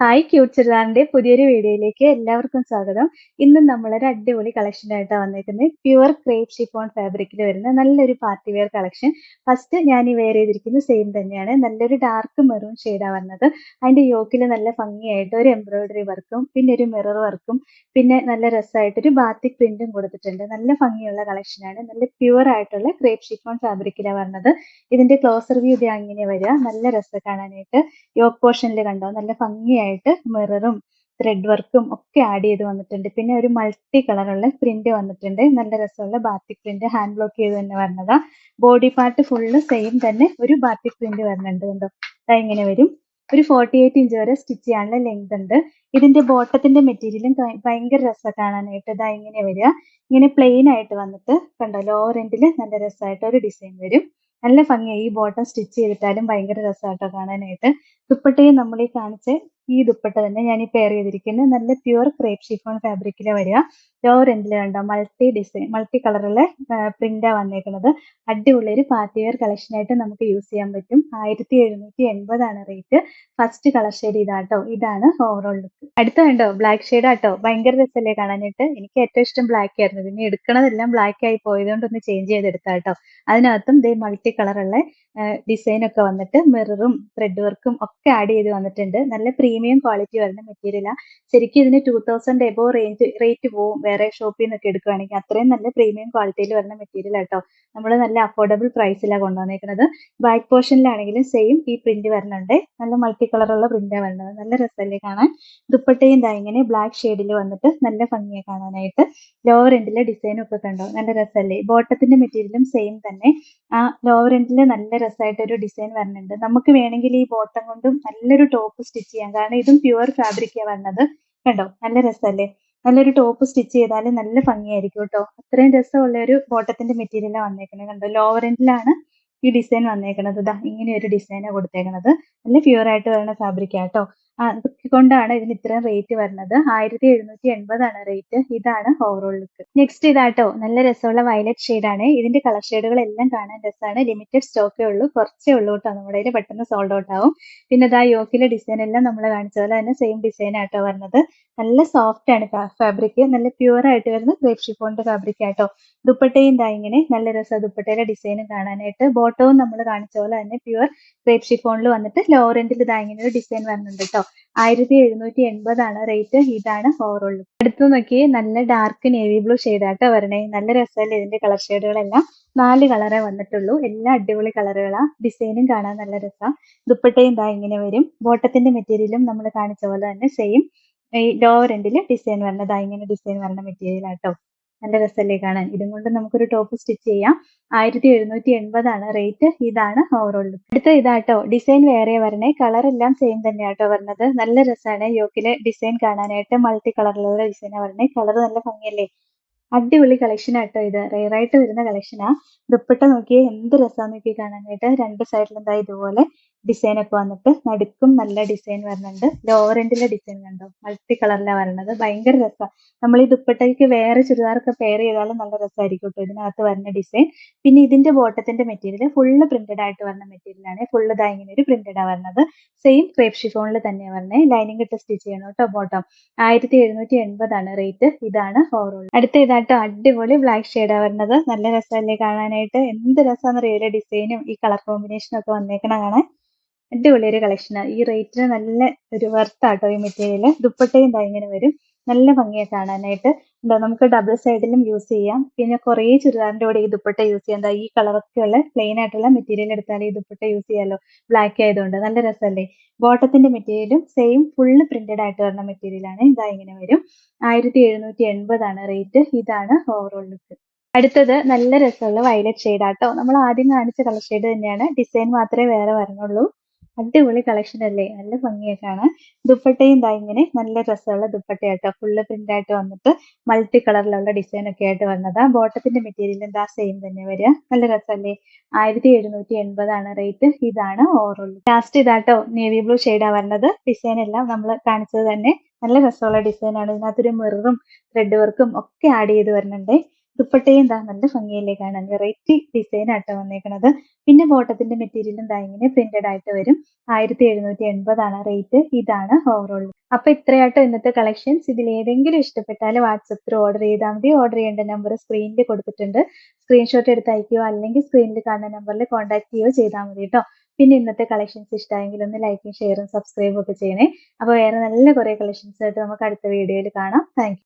Hi cute ചുരിദാറിന്റെ പുതിയൊരു വീഡിയോയിലേക്ക് എല്ലാവർക്കും സ്വാഗതം. ഇന്ന് നമ്മളൊരു അടിപൊളി കളക്ഷൻ ആയിട്ടാണ് വന്നിരിക്കുന്നത്. പ്യുവർ ക്രേപ്പ് ഷിഫോൺ ഫാബ്രിക്കിൽ വരുന്ന നല്ലൊരു പാർട്ടി വെയർ കളക്ഷൻ ഫസ്റ്റ് ഞാൻ ഈ വെയർ ചെയ്തിരിക്കുന്നത് സെയിം തന്നെയാണ്. നല്ലൊരു ഡാർക്ക് മെറൂൺ ഷെയ്ഡാണ് വന്നത്. അതിന്റെ യോക്കിൽ നല്ല ഭംഗിയായിട്ട് ഒരു എംബ്രോയിഡറി വർക്കും പിന്നെ ഒരു മിറർ വർക്കും പിന്നെ നല്ല രസമായിട്ടൊരു ബാത്തിക് പ്രിന്റും കൊടുത്തിട്ടുണ്ട്. നല്ല ഭംഗിയുള്ള കളക്ഷനാണ് നല്ല പ്യുവർ ആയിട്ടുള്ള ക്രേപ്പ് ഷിഫോൺ ഫാബ്രിക്കിലാണ് വന്നത്. ഇതിന്റെ ക്ലോസർ വ്യൂ ഇത് അങ്ങനെ വരിക. നല്ല രസം കാണാനായിട്ട്. യോക്ക് പോർഷനിൽ കണ്ടോ? നല്ല ഭംഗിയായിട്ട് മിററും ത്രെഡ് വർക്കും ഒക്കെ ആഡ് ചെയ്ത് വന്നിട്ടുണ്ട്. പിന്നെ ഒരു മൾട്ടി കളറുള്ള പ്രിന്റ് വന്നിട്ടുണ്ട്. നല്ല രസമുള്ള ബാത്തിക് പ്രിന്റ് ഹാൻഡ് ബ്ലോക്ക് ചെയ്ത് തന്നെ വരുന്നതാ ബോഡി പാർട്ട് ഫുള്ള് സെയിം തന്നെ ഒരു ബാത്തിക് പ്രിന്റ് വരുന്നുണ്ട് കണ്ടോ? അതാ ഇങ്ങനെ വരും. ഒരു ഫോർട്ടി എയ്റ്റ് ഇഞ്ച് വരെ സ്റ്റിച്ച് ചെയ്യാനുള്ള ലെങ്ത് ഉണ്ട്. ഇതിന്റെ ബോട്ടത്തിന്റെ മെറ്റീരിയലും ഭയങ്കര രസം കാണാനായിട്ട്. ഇതാ ഇങ്ങനെ വരിക. ഇങ്ങനെ പ്ലെയിൻ ആയിട്ട് വന്നിട്ട് കണ്ടോ? ലോവർ എൻഡിൽ നല്ല രസമായിട്ട് ഒരു ഡിസൈൻ വരും. നല്ല ഭംഗിയായി ഈ ബോട്ടം സ്റ്റിച്ച് ചെയ്തിട്ടാലും ഭയങ്കര രസമായിട്ടോ കാണാനായിട്ട്. ദുപ്പട്ടയും നമ്മൾ ഈ കാണിച്ച ഈ ദുപ്പട്ട തന്നെ ഞാൻ ഈ പെയർ ചെയ്തിരിക്കുന്നത് നല്ല പ്യുവർ ക്രേപ്പ് ഷിഫോൺ ഫാബ്രിക്കിൽ വരിക. എൻഡിൽ കണ്ടോ? മൾട്ടി ഡിസൈൻ മൾട്ടി കളറിലെ പ്രിന്റാ വന്നേക്കുന്നത് അടിപൊളി ഒരു പാർട്ടി വെയർ കളക്ഷൻ ആയിട്ട് നമുക്ക് യൂസ് ചെയ്യാൻ പറ്റും. ആയിരത്തി എഴുന്നൂറ്റി എൺപതാണ് റേറ്റ് ഫസ്റ്റ് കളർ ഷെയ്ഡ് ഇതാട്ടോ. ഇതാണ് ഓവറോൾ ലുക്ക് അടുത്ത കണ്ടോ? ബ്ലാക്ക് ഷെയ്ഡ് ആട്ടോ. ഭയങ്കര രസമല്ലേ കാണാനായിട്ട്. എനിക്ക് ഏറ്റവും ഇഷ്ടം ബ്ലാക്ക് ആയിരുന്നു. പിന്നെ എടുക്കണതെല്ലാം ബ്ലാക്ക് ആയി പോയതുകൊണ്ട് ഒന്ന് ചേഞ്ച് ചെയ്തെടുത്താട്ടോ. അതിനകത്തും ദേ മൾട്ടി കളറുള്ള ഡിസൈൻ ഒക്കെ വന്നിട്ട് മിററും ത്രെഡ് വർക്കും ഒക്കെ ആഡ് ചെയ്ത് വന്നിട്ടുണ്ട്. നല്ല പ്രീമിയം ക്വാളിറ്റി വരുന്ന മെറ്റീരിയലാണ് ശരിക്കും ഇതിന് two thousand above range rate പോവും. വേറെ ഷോപ്പിൽ നിന്നൊക്കെ എടുക്കുകയാണെങ്കിൽ അത്രയും നല്ല പ്രീമിയം ക്വാളിറ്റിയിൽ വരുന്ന മെറ്റീരിയൽ ആട്ടോ. നമ്മൾ നല്ല അഫോർഡബിൾ പ്രൈസിലാണ് കൊണ്ടുവന്നേക്കുന്നത് ബാക്ക് പോർഷനിലാണെങ്കിലും സെയിം ഈ പ്രിന്റ് വരുന്നുണ്ട്. നല്ല മൾട്ടി കളറുള്ള പ്രിന്റാണ് വരുന്നത്. നല്ല രസമല്ലേ കാണാൻ? ദുപ്പട്ടയും ദാ ഇങ്ങനെ ബ്ലാക്ക് ഷെയ്ഡിൽ വന്നിട്ട് നല്ല ഭംഗിയെ കാണാനായിട്ട്. ലോവർ എൻഡിലെ ഡിസൈനും ഒക്കെ കണ്ടോ? നല്ല രസമല്ലേ ബോട്ടത്തിന്റെ മെറ്റീരിയലും സെയിം തന്നെ. ആ ലോവർ എൻഡിൽ നല്ല രസമായിട്ട് ഒരു ഡിസൈൻ വരുന്നുണ്ട്. നമുക്ക് വേണമെങ്കിൽ ഈ ബോട്ടം കൊണ്ടും നല്ലൊരു ടോപ്പ് സ്റ്റിച്ച് ചെയ്യാം. കാരണം ഇതും പ്യുവർ ഫാബ്രിക്കാണ് വരുന്നത്. കണ്ടോ? നല്ല രസമല്ലേ നല്ലൊരു ടോപ്പ് സ്റ്റിച്ച് ചെയ്താൽ നല്ല ഭംഗിയായിരിക്കും കേട്ടോ. അത്രയും രസമുള്ള ഒരു ബോട്ടത്തിന്റെ മെറ്റീരിയലാണ് വന്നേക്കുന്നത് കണ്ടോ? ലോവർ എൻഡിലാണ് ഈ ഡിസൈൻ വന്നേക്കുന്നത് ഇതാ ഇങ്ങനെ ഒരു ഡിസൈനാണ് കൊടുത്തേക്കുന്നത് നല്ല പ്യുവർ ആയിട്ട് വരുന്ന ഫാബ്രിക് ആട്ടോ കൊണ്ടാണ് ഇതിന് ഇത്രയും റേറ്റ് വരുന്നത്. ആയിരത്തി എഴുന്നൂറ്റി എൺപതാണ് റേറ്റ് ഇതാണ് ഓവറോൾ ലുക്ക് നെക്സ്റ്റ് ഇതാട്ടോ നല്ല രസമുള്ള വയലറ്റ് ഷെയ്ഡാണ് ഇതിന്റെ കളർ ഷെയ്ഡുകൾ എല്ലാം കാണാൻ രസമാണ്. ലിമിറ്റഡ് സ്റ്റോക്കേ ഉള്ളൂ. കുറച്ചേ ഉള്ളൂ കേട്ടോ. നമ്മുടെ കയ്യിൽ പെട്ടെന്ന് സോൾഡ് ഔട്ട് ആവും. പിന്നെ ഇതാ യോക്കിലെ ഡിസൈൻ എല്ലാം നമ്മൾ കാണിച്ച പോലെ തന്നെ സെയിം ഡിസൈൻ ആട്ടോ വരുന്നത്. നല്ല സോഫ്റ്റ് ആണ് ഫാബ്രിക് നല്ല പ്യുവർ ആയിട്ട് വരുന്ന ക്രേപ്പ് ഷിഫോണിന്റെ ഫാബ്രിക് ആട്ടോ. ദുപ്പട്ടയും ഇതാ ഇങ്ങനെ നല്ല രസം ദുപ്പട്ടയിലെ ഡിസൈനും കാണാനായിട്ട്. ബോട്ടവും നമ്മൾ കാണിച്ച പോലെ തന്നെ പ്യുവർ ക്രേപ്പ് ഷിഫോണിൽ വന്നിട്ട് ദാ ഇതാ ഇങ്ങനെ ഒരു ഡിസൈൻ വരുന്നുണ്ട് കേട്ടോ. ആയിരത്തി എഴുന്നൂറ്റി എൺപതാണ് റേറ്റ് ഇതാണ് ഓവറോൾ അടുത്ത് നോക്കി നല്ല ഡാർക്ക് നേവി ബ്ലൂ ഷെയ്ഡാട്ടോ വരണേ. നല്ല രസമല്ലേ ഇതിന്റെ കളർ ഷെയ്ഡുകളെല്ലാം നാല് കളറേ വന്നിട്ടുള്ളൂ. എല്ലാ അടിപൊളി കളറുകളാ ഡിസൈനും കാണാൻ നല്ല രസം. ദുപ്പട്ടയും ഇതാ ഇങ്ങനെ വരും. ബോട്ടത്തിന്റെ മെറ്റീരിയലും നമ്മൾ കാണിച്ച പോലെ തന്നെ സെയിം ഈ ലോവർ എൻഡിൽ ഡിസൈൻ വരുന്നത് ഇങ്ങനെ ഡിസൈൻ വരണ മെറ്റീരിയൽ ആട്ടോ. നല്ല രസമല്ലേ കാണാൻ. ഇതും കൊണ്ട് നമുക്കൊരു ടോപ്പ് സ്റ്റിച്ച് ചെയ്യാം. ആയിരത്തി എഴുന്നൂറ്റി എൺപതാണ് റേറ്റ്. ഇതാണ് ഓവറോൾ അടുത്ത ഇതാട്ടോ ഡിസൈൻ വേറെ വരണേ. കളർ എല്ലാം സെയിം തന്നെയാട്ടോ വരുന്നത് നല്ല രസമാണ് യോക്കിലെ ഡിസൈൻ കാണാനായിട്ട് മൾട്ടി കളറിലുള്ള ഡിസൈനാണ് വരണേ. കളർ നല്ല ഭംഗിയല്ലേ? അടിപൊളി കളക്ഷൻ ആട്ടോ ഇത്. റെയർ ആയിട്ട് വരുന്ന കളക്ഷനാ ദുപ്പട്ട നോക്കിയേ എന്ത് രസമാണ് നോക്കി കാണാനായിട്ട്. രണ്ട് സൈഡിലും എന്താ ഇതുപോലെ. ഡിസൈൻ ഒക്കെ വന്നിട്ട് നടുക്കും നല്ല ഡിസൈൻ വരുന്നുണ്ട്. ലോവർ ഡിസൈൻ കണ്ടോ? മൾട്ടി കളറിലാണ് വരുന്നത് ഭയങ്കര രസമാണ് നമ്മൾ ഈ ദുപ്പട്ടയ്ക്ക് വേറെ ചുരിദാറൊക്കെ പെയർ ചെയ്താലും നല്ല രസമായിരിക്കും കേട്ടോ ഇതിനകത്ത് വരുന്ന ഡിസൈൻ പിന്നെ ഇതിന്റെ ബോട്ടത്തിന്റെ മെറ്റീരിയൽ ഫുള്ള് പ്രിന്റഡ് ആയിട്ട് വരുന്ന മെറ്റീരിയലാണ് ഫുള്ള് ഇതാ ഇങ്ങനെ ഒരു പ്രിന്റഡ് വരുന്നത് സെയിം ക്രേപ്പ് ഷിഫോണിൽ തന്നെയാണ് വരുന്നത് ലൈനിങ് ഇട്ട് സ്റ്റിച്ച് ചെയ്യണം കേട്ടോ ബോട്ടം ആയിരത്തി എഴുന്നൂറ്റി എൺപതാണ് റേറ്റ് ഇതാണ് ഓവറോൾ അടുത്ത ഇതാട്ടോ അടിപൊളി ബ്ലാക്ക് ഷെയ്ഡാണ് വരുന്നത് നല്ല രസമല്ലേ കാണാനായിട്ട്? എന്ത് രസമാണെന്ന് അറിയില്ല. ഡിസൈനും ഈ കളർ കോമ്പിനേഷനും ഒക്കെ വന്നേക്കണ കാണാൻ. അടിപൊളി ഒരു കളക്ഷനാണ് ഈ റേറ്റിന് നല്ല ഒരു വർത്താട്ടോ ഈ മെറ്റീരിയൽ ദുപ്പട്ടയും ഇങ്ങനെ വരും. നല്ല ഭംഗിയാണ് കാണാനായിട്ട്. എന്താ നമുക്ക് ഡബിൾ സൈഡിലും യൂസ് ചെയ്യാം. പിന്നെ കുറേ ചുരിദാറിന്റെ കൂടെ ഈ ദുപ്പട്ട യൂസ് ചെയ്യാം. എന്താ ഈ കളറൊക്കെ ഉള്ള പ്ലെയിൻ ആയിട്ടുള്ള മെറ്റീരിയൽ എടുത്താൽ ഈ ദുപ്പട്ട യൂസ് ചെയ്യാലോ. ബ്ലാക്ക് ആയതുകൊണ്ട്. നല്ല രസമല്ലേ? ബോട്ടത്തിന്റെ മെറ്റീരിയലും സെയിം ഫുള്ള് പ്രിന്റഡ് ആയിട്ട് വരുന്ന മെറ്റീരിയൽ ആണ്. ഇതാ ഇങ്ങനെ വരും. ആയിരത്തി എഴുന്നൂറ്റി എൺപതാണ് റേറ്റ് ഇതാണ് ഓവറോൾ ലുക്ക് അടുത്തത് നല്ല രസമുള്ള വയലറ്റ് ഷെയ്ഡ് ആട്ടോ. നമ്മൾ ആദ്യം കാണിച്ച കളർ ഷെയ്ഡ് തന്നെയാണ്. ഡിസൈൻ മാത്രമേ വേറെ വരുന്നുള്ളൂ അടിപൊളി കളക്ഷൻ അല്ലേ? നല്ല ഭംഗിയൊക്കെയാണ് ദുപ്പട്ടയും ദാ ഇങ്ങനെ നല്ല രസമുള്ള ദുപ്പട്ടയാട്ടോ. ഫുള്ള് പ്രിന്റ് ആയിട്ട് വന്നിട്ട് മൾട്ടി കളറിലുള്ള ഡിസൈൻ ഒക്കെ ആയിട്ട് വന്നതാ. ബോട്ടത്തിന്റെ മെറ്റീരിയൽ എന്താ സെയിം തന്നെ വരിക. നല്ല രസമല്ലേ? ആയിരത്തി എഴുന്നൂറ്റി എൺപതാണ് റേറ്റ് ഇതാണ് ഓവറോൾ ലാസ്റ്റ് ഇതാട്ടോ നേവി ബ്ലൂ ഷെയ്ഡാ വരുന്നത് ഡിസൈൻ എല്ലാം നമ്മൾ കാണിച്ചത് തന്നെ. നല്ല രസമുള്ള ഡിസൈൻ ആണ്. ഇതിനകത്തൊരു മിററും ത്രെഡ് വർക്കും ഒക്കെ ആഡ് ചെയ്ത് വരുന്നുണ്ട്. ദുപ്പട്ടയും എന്താ നല്ല ഭംഗിയല്ലേ കാണാൻ? വെറൈറ്റി ഡിസൈൻ ആട്ടോ വന്നേക്കണത്. പിന്നെ ബോട്ടത്തിന്റെ മെറ്റീരിയലും ദാ ഇങ്ങനെ പ്രിന്റഡ് ആയിട്ട് വരും. ആയിരത്തി എഴുന്നൂറ്റി എൺപതാണ് റേറ്റ്. ഇതാണ് ഓവറോൾ അപ്പൊ ഇത്രയാട്ടോ ഇന്നത്തെ കളക്ഷൻസ് ഇതിൽ ഏതെങ്കിലും ഇഷ്ടപ്പെട്ടാൽ വാട്സപ്പിൽ ഓർഡർ ചെയ്താൽ മതി. ഓർഡർ ചെയ്യേണ്ട നമ്പർ സ്ക്രീനിൽ കൊടുത്തിട്ടുണ്ട്. സ്ക്രീൻഷോട്ട് എടുത്ത് അയക്കുകയോ അല്ലെങ്കിൽ സ്ക്രീനിൽ കാണുന്ന നമ്പറിൽ കോൺടാക്ട് ചെയ്യുകയോ ചെയ്താൽ മതി കേട്ടോ പിന്നെ ഇന്നത്തെ കളക്ഷൻസ് ഇഷ്ടമായെങ്കിൽ ഒന്ന് ലൈക്കും ഷെയറും സബ്സ്ക്രൈബും ഒക്കെ ചെയ്യണേ. അപ്പോൾ വേറെ നല്ല കുറേ കളക്ഷൻസ് ആയിട്ട് നമുക്ക് അടുത്ത വീഡിയോയിൽ കാണാം. താങ്ക്